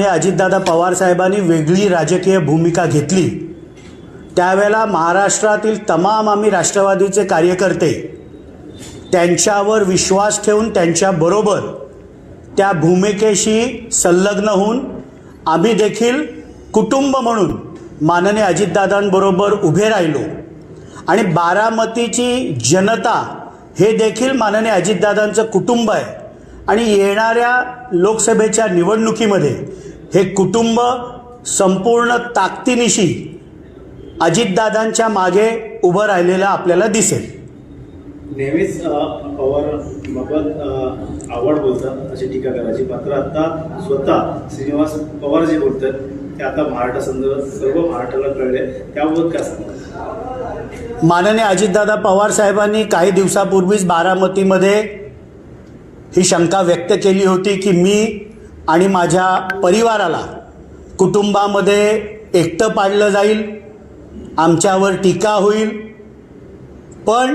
हे अजितदादा पवार साहेबांनी वेगळी राजकीय भूमिका घेतली. त्यावेळेला महाराष्ट्रातील तमाम आम्ही राष्ट्रवादीचे कार्यकर्ते त्यांच्यावर विश्वास ठेवून त्यांच्याबरोबर त्या भूमिकेशी संलग्न होऊन आम्ही देखील कुटुंब म्हणून माननीय अजितदादांबरोबर उभे राहिलो. आणि बारामतीची जनता हे देखील माननीय अजितदादांचं कुटुंब आहे. आणि येणाऱ्या लोकसभेच्या निवडणुकीमध्ये हे कुटुंब संपूर्ण ताकदीनिशी अजितदादांच्या मागे उभं राहिलेलं आपल्याला दिसेल. नेहमीच पवारबाबत आवड बोलतात अशी टीका करायची. मात्र आता स्वतः श्रीनिवास पवार जे बोलतात ते आता महाराष्ट्रासंदर्भात सर्व महाराष्ट्राला कळले. त्याबाबत काय सांगतात माननीय अजितदादा पवार साहेबांनी काही दिवसापूर्वीच बारामतीमध्ये ही शंका व्यक्त केली होती की मी आणि माझ्या परिवाराला कुटुंबामध्ये एकटं पाडलं जाईल आमच्यावर टीका होईल. पण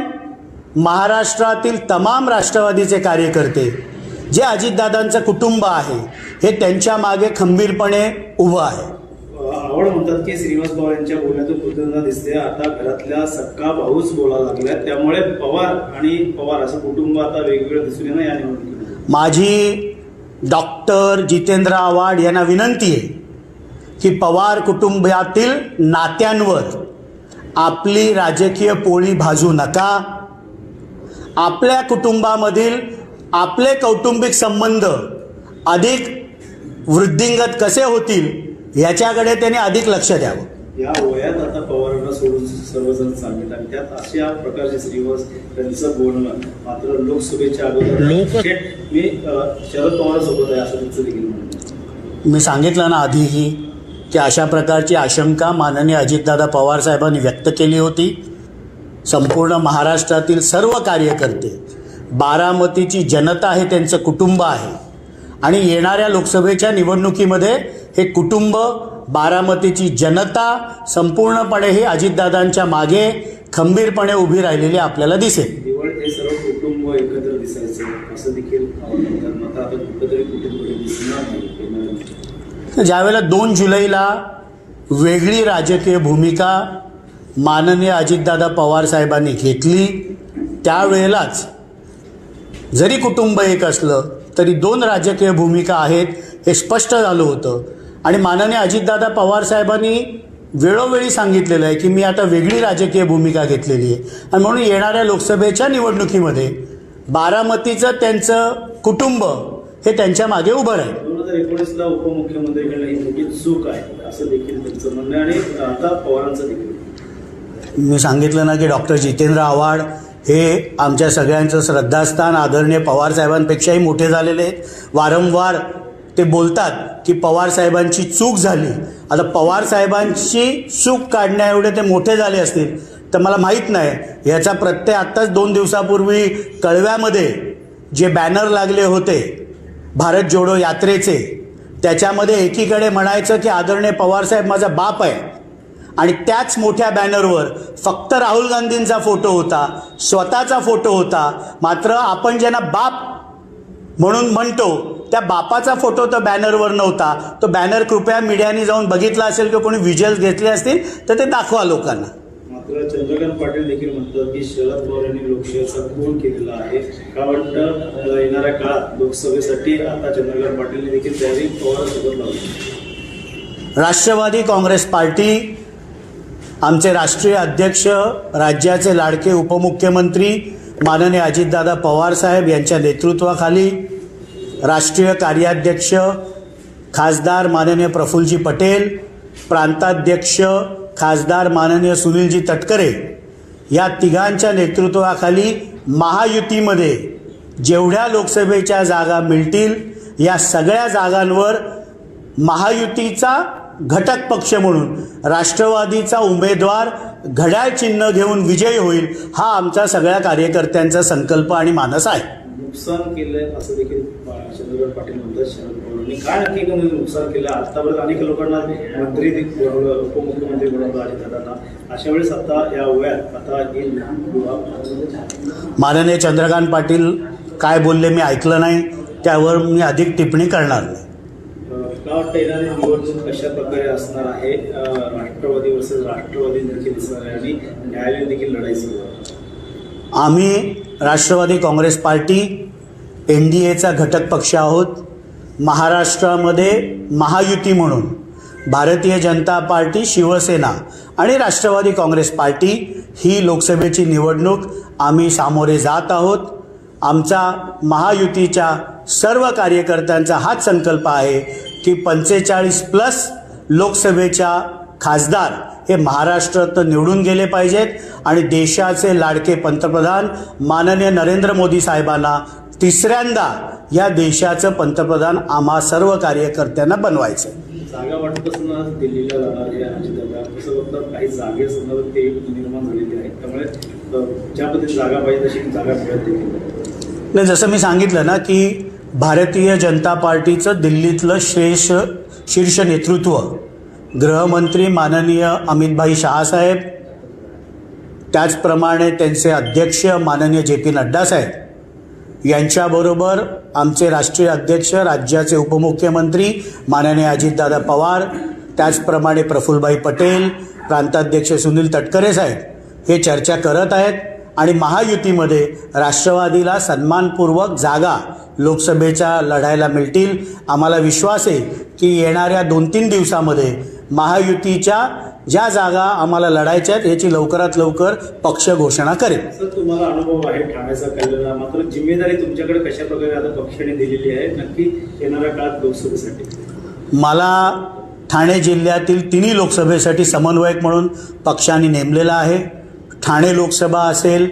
महाराष्ट्रातील तमाम राष्ट्रवादीचे कार्यकर्ते जे अजितदादांचं कुटुंब आहे हे त्यांच्या मागे खंबीरपणे उभं आहे. आवड म्हणतात की श्रीनिवास पवार यांच्या बोलण्यातून कृतज्ञता दिसते. आता घरातल्या सक्का भाऊच बोलायला लागलाय त्यामुळे पवार आणि पवार असं कुटुंब आता वेगवेगळं दिसून येणं या निवडणुकीमध्ये. माझी डॉक्टर जितेंद्र आव्हाड यांना विनंती आहे की पवार कुटुंबातील नात्यांवर आपली राजकीय पोळी भाजू नका. आपल्या कुटुंबामधील आपले कौटुंबिक संबंध अधिक वृद्धिंगत कसे होतील याच्याकडे त्यांनी अधिक लक्ष द्यावं. या वयात आता पवारांना सोडून सर्वजण चाललेत आणि त्यात अशा प्रकारचे श्रीनिवास यांचं बोलणं मात्र लोकसभेच्या अगोदर लोक- मी शरद पवारांसोबत आहे असं त्यांचं देखील मी सांगितलं ना आधीही की अशा प्रकारची आशंका माननीय अजितदादा पवार साहेबांनी व्यक्त केली होती. संपूर्ण महाराष्ट्रातील सर्व कार्यकर्ते बारामतीची जनता हे त्यांचं कुटुंब आहे. आणि येणाऱ्या लोकसभेच्या निवडणुकीमध्ये हे कुटुंब बारामतीची जनता संपूर्णपणे हे अजितदादांच्या मागे खंबीरपणे उभी राहिलेली आपल्याला दिसेल. ज्यावेळेला दोन जुलैला वेगळी राजकीय भूमिका माननीय अजितदादा पवार साहेबांनी घेतली त्यावेळेलाच जरी कुटुंब एक असलं तरी दोन राजकीय भूमिका आहेत हे स्पष्ट झालं होतं. आणि माननीय अजितदादा पवार साहेबांनी वेळोवेळी सांगितलेलं आहे की मी आता वेगळी राजकीय भूमिका घेतलेली आहे. आणि म्हणून येणाऱ्या लोकसभेच्या निवडणुकीमध्ये बारामतीचं त्यांचं कुटुंब हे त्यांच्या मागे उभं राहील. दोन हजार एकोणीसला उपमुख्यमंत्रीकडे ही मोठी चूक आहे असं देखील त्यांचं म्हणणं आणि आता पवारांचं देखील. मी सांगितलं ना की डॉक्टर जितेंद्र आव्हाड हे आमच्या सगळ्यांचं श्रद्धास्थान आदरणीय पवार साहेबांपेक्षाही मोठे झालेले आहेत. वारंवार ते बोलतात की पवार साहेबांची चूक झाली. आता पवार साहेबांची चूक काढण्या एवढे ते मोठे झाले असतील तर मला माहीत नाही. याचा प्रत्यय आत्ताच दोन दिवसापूर्वी कळव्यामध्ये जे बॅनर लागले होते भारत जोडो यात्रेचे त्याच्यामध्ये एकीकडे म्हणायचं की आदरणीय पवारसाहेब माझा बाप आहे. आणि त्याच मोठ्या बॅनरवर फक्त राहुल गांधींचा फोटो होता स्वतःचा फोटो होता. मात्र आपण ज्यांना बाप म्हणून म्हणतो त्या बापाचा फोटो तर बॅनरवर नव्हता. तो बॅनर कृपया मीडियाने जाऊन बघितला असेल किंवा कोणी व्हिज्युअल्स घेतले असतील तर ते दाखवा लोकांना. मात्र चंद्रकांत पाटील देखील म्हणतात की शरद पवार यांनी लोकशाहीचा खून केलेला आहे. का वाटतं? येणाऱ्या काळात लोकसभेसाठी आता चंद्रकांत पाटीलने देखील तयारी पवारांसोबत लावली. राष्ट्रवादी काँग्रेस पार्टी आमचे राष्ट्रीय अध्यक्ष राज्याचे लाडके उपमुख्यमंत्री माननीय अजितदादा पवारसाहेब यांच्या नेतृत्वाखाली राष्ट्रीय कार्याध्यक्ष खासदार माननीय प्रफुल्लजी पटेल प्रांताध्यक्ष खासदार माननीय सुनीलजी तटकरे या तिघांच्या नेतृत्वाखाली महायुतीमध्ये जेवढ्या लोकसभेच्या जागा मिळतील या सगळ्या जागांवर महायुतीचा घटक पक्ष म्हणून राष्ट्रवादीचा उमेदवार घड्याळ चिन्ह घेऊन विजयी होईल हा आमचा सगळ्या कार्यकर्त्यांचा संकल्प आणि मानस आहे. नुकसान केलंय असं देखील चंद्रकांत पाटील म्हणतात. शरद पवारांनी काय नक्की कमी नुकसान केलं? आतापर्यंत अनेक लोकांना मंत्री देखील बनवलं उपमुख्यमंत्री बनवलं अजितदादांना अशा वेळेस आता या वयात आता ही युवा माननीय चंद्रकांत पाटील काय बोलले मी ऐकलं नाही. त्यावर मी अधिक टिप्पणी करणार नाही. मला वाटतं येणारी निवडणूक कशा प्रकारे असणार आहे? राष्ट्रवादी वर्सेस राष्ट्रवादी देखील दिसणार आहे आणि न्यायालय देखील लढाई सुरू आहे. आम्ही Rashtravadi Congress party N D एचा घटक पक्ष आहोत. महाराष्ट्रामध्ये महायुती म्हणून भारतीय जनता पार्टी शिवसेना आणि राष्ट्रवादी काँग्रेस पार्टी ही लोकसभेची निवडणूक आम्ही सामोरे जात आहोत. आमचा महायुतीच्या सर्व कार्यकर्त्यांचा हाच संकल्प आहे की पंचेचाळीस प्लस लोकसभेच्या खासदार हे महाराष्ट्रात निवडून गेले पाहिजेत आणि देशाचे लाडके पंतप्रधान माननीय नरेंद्र मोदी साहेबांना तिसऱ्यांदा या देशाचं पंतप्रधान आम्हा सर्व कार्यकर्त्यांना बनवायचं जागा वाटपासून दिल्लीला जाणारे अजितदादा असं फक्त काही जागेसंदर्भात ते निर्माण झालेली आहे त्यामुळे अं, ज्या पद्धतीने जागा पाहिजे तशी जागा मिळत देखील नाही. नाही जसं मी सांगितलं ना की भारतीय जनता पार्टीचं दिल्लीतलं श्रेष्ठ शीर्ष नेतृत्व गृहमंत्री माननीय अमितभाई शहासाहेब त्याचप्रमाणे त्यांचे अध्यक्ष माननीय जे पी नड्डासाहेब यांच्याबरोबर आमचे राष्ट्रीय अध्यक्ष राज्याचे उपमुख्यमंत्री माननीय अजितदादा पवार त्याचप्रमाणे प्रफुल्लभाई पटेल प्रांताध्यक्ष सुनील तटकरे साहेब हे चर्चा करत आहेत आणि महायुतीमध्ये राष्ट्रवादीला सन्मानपूर्वक जागा लोकसभेच्या लढायला मिळतील. आम्हाला विश्वास आहे की येणाऱ्या दोन तीन दिवसामध्ये महायुतीच्या ज्या जागा आम्हाला लढायच्या आहेत याची लवकरात लवकर पक्ष घोषणा करेल. सर तुम्हाला अनुभव आहे ठाण्याचा कल्याण मात्र जिम्मेदारी तुमच्याकडे कशा प्रकारे आता पक्षाने दिलेली आहे नक्की येणाऱ्या काळात लोकसभेसाठी? मला ठाणे जिल्ह्यातील तिन्ही लोकसभेसाठी समन्वयक म्हणून पक्षाने नेमलेला आहे. ठाणे लोकसभा असेल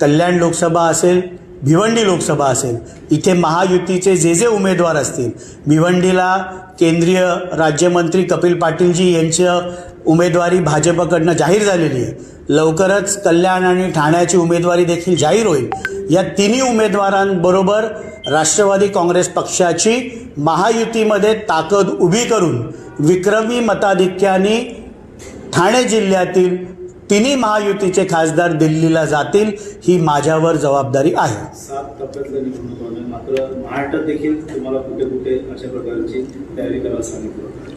कल्याण लोकसभा असेल भिवंडी लोकसभा असेल इथे महायुतीचे जे जे उमेदवार असतील भिवंडीला केंद्रीय राज्यमंत्री कपिल पाटीलजी यांचं उमेदवारी भाजपकडनं जाहीर झालेली आहे. लवकरच कल्याण आणि ठाण्याची उमेदवारी देखील जाहीर होईल. या तिन्ही उमेदवारांबरोबर राष्ट्रवादी काँग्रेस पक्षाची महायुतीमध्ये ताकद उभी करून विक्रमी मताधिक्याने ठाणे जिल्ह्यातील तिन्ही महायुतीचे खासदार दिल्लीला जातील ही माझ्यावर जबाबदारी आहे.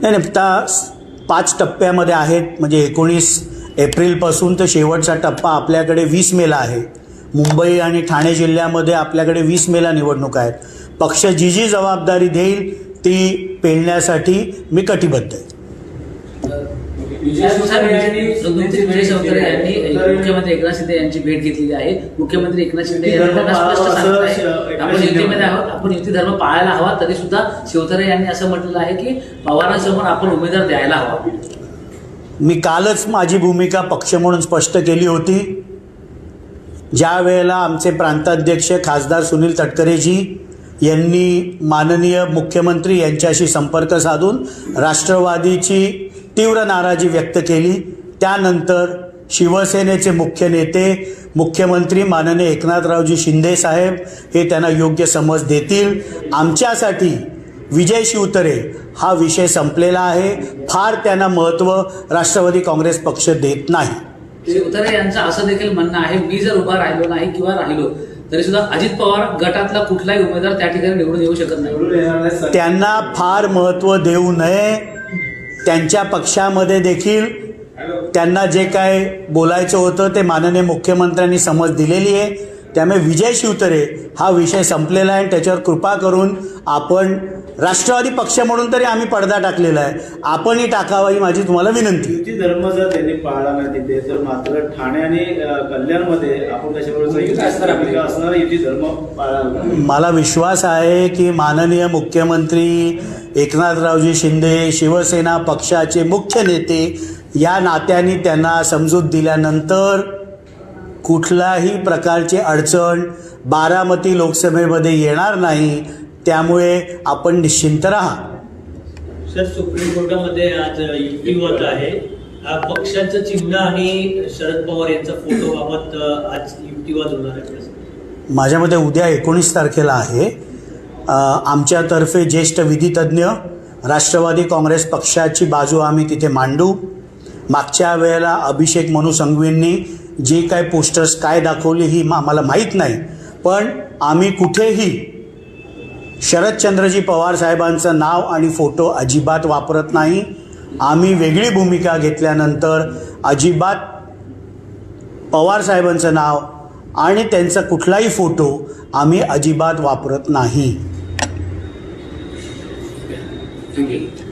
नाही नाही पाच टप्प्यामध्ये आहेत म्हणजे एकोणीस एप्रिलपासून तर शेवटचा टप्पा आपल्याकडे वीस मेला आहे. मुंबई आणि ठाणे जिल्ह्यामध्ये आपल्याकडे वीस मेला निवडणूक आहेत. पक्ष जी जी जबाबदारी देईल ती पेलण्यासाठी मी कटिबद्ध आहे. मुख्यमंत्री विजय सावंतरे यांनी मुख्यमंत्री एकनाथ शिंदे यांची भेट घेतलेली आहे. मुख्यमंत्री एकनाथ शिंदे यांनी स्पष्ट आपण युतीमध्ये. आहोत. आपण युती धर्म पाळायला हवा. तरी सुद्धा शिवतरे यांनी असं म्हटलेलं आहे की पवारांसमोर आपण उमेदवार द्यायला हवा. मी कालच माझी भूमिका पक्ष म्हणून स्पष्ट केली होती. ज्या वेळेला आमचे प्रांताध्यक्ष खासदार सुनील तटकरेजी यांनी माननीय मुख्यमंत्री यांच्याशी संपर्क साधून राष्ट्रवादीची तीव्र नाराजी व्यक्त केली. त्यानंतर शिवसेनेचे मुख्य नेते मुख्यमंत्री माननीय एकनाथरावजी शिंदे साहेब हे त्यांना योग्य समज देतील. आमच्यासाठी विजय शिवतरे हा विषय संपलेला आहे. फार त्यांना महत्त्व राष्ट्रवादी काँग्रेस पक्ष देत नाही. शिवतरे यांचं असं देखील म्हणणं आहे मी जर उभा राहिलो नाही किंवा राहिलो तरी सुद्धा अजित पवार गटातला कुठलाही उमेदवार त्या ठिकाणी निवडून येऊ शकत नाही. त्यांना फार महत्त्व देऊ नये. त्यांच्या पक्षामध्ये देखील त्यांना जे काय बोलायचं होतं ते माननीय मुख्यमंत्र्यांनी समज दिलेली आहे. त्यामुळे विजय शिवतरे हा विषय संपलेला आहे. आणि त्याच्यावर कृपा करून आपण राष्ट्रवादी पक्ष म्हणून तरी आम्ही पडदा टाकलेला आहे. आपणही टाकावा ही माझी तुम्हाला विनंती धर्म जर त्यांनी पाळला नाही तिथे. तर मात्र ठाणे आणि कल्याणमध्ये आपण कशाबरोबर असणार युती धर्म मला विश्वास आहे की माननीय मुख्यमंत्री एकनाथरावजी शिंदे शिवसेना पक्षाचे मुख्य नेते या नात्याने त्यांना समजूत दिल्यानंतर कुठल्याही प्रकारची अडचण बारामती लोकसभेमध्ये येणार नाही त्यामुळे आपण निश्चिंत राहा. सर सुप्रीम कोर्टामध्ये आज युक्ती होत आहे. पक्षाचं चिन्ह आणि शरद पवार यांचा फोटो बाबत आज युक्तिवाद होणार आहे. माझ्या मते उद्या एकोणीस तारखेला आहे. आमच्यातर्फे ज्येष्ठ विधितज्ञ राष्ट्रवादी काँग्रेस पक्षाची बाजू आम्ही तिथे मांडू. मागच्या वेळेला अभिषेक मनू संघवींनी जे काय पोस्टर्स काय दाखवली ही आम्हाला माहीत नाही. पण आम्ही कुठेही शरदचंद्रजी पवार साहेबांचं नाव आणि फोटो अजिबात वापरत नाही. आम्ही वेगळी भूमिका घेतल्यानंतर अजिबात पवार साहेबांचं नाव आणि त्यांचा कुठलाही फोटो आम्ही अजिबात वापरत नाही. 嗯。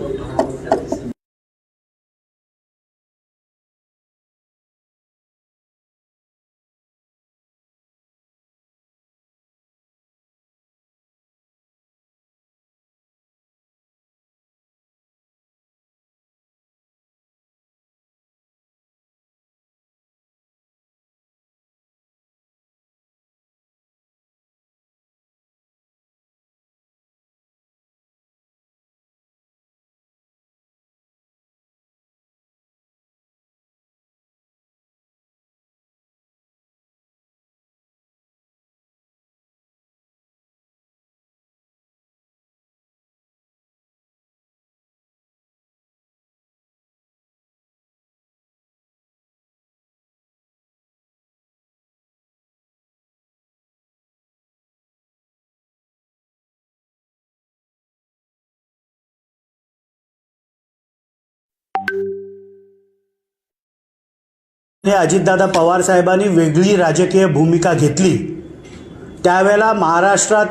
अजितदादा पवार साहेबांनी वेगळी राजकीय भूमिका घेतली. त्यावेळेला महाराष्ट्रात